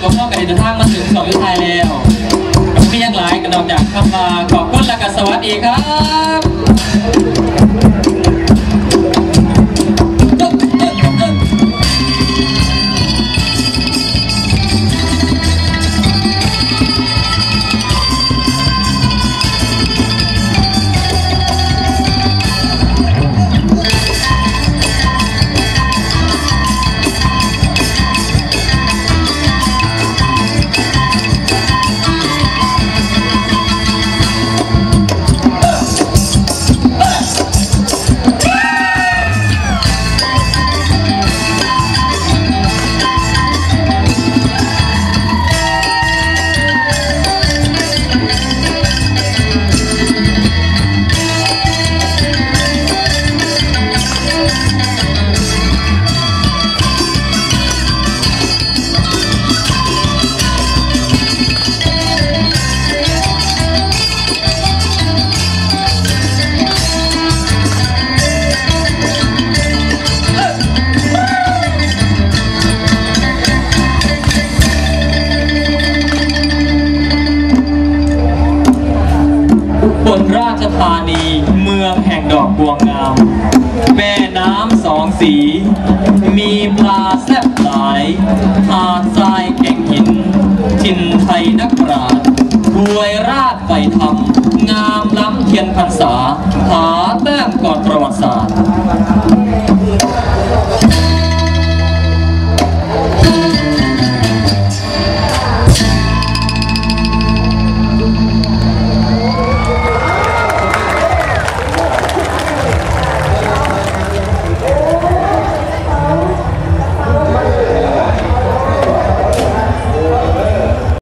อยู่กับพ่อกับเห็นทางมาถึงสองวิไทยแล้วมีอย่างไรกันนอกจากคำลาขอบคุณและกันสวัสดีครับ บนราชธานีเมืองแห่งดอกบัวงาม แม่น้ำสองสี มีปลาแซ่บหลายหาดทรายแข่งหินทินไทยนักปราชญ์บวยราชไปทำงามล้ำเทียนพรรษา หาแต้มก่อนประวัติศาสตร์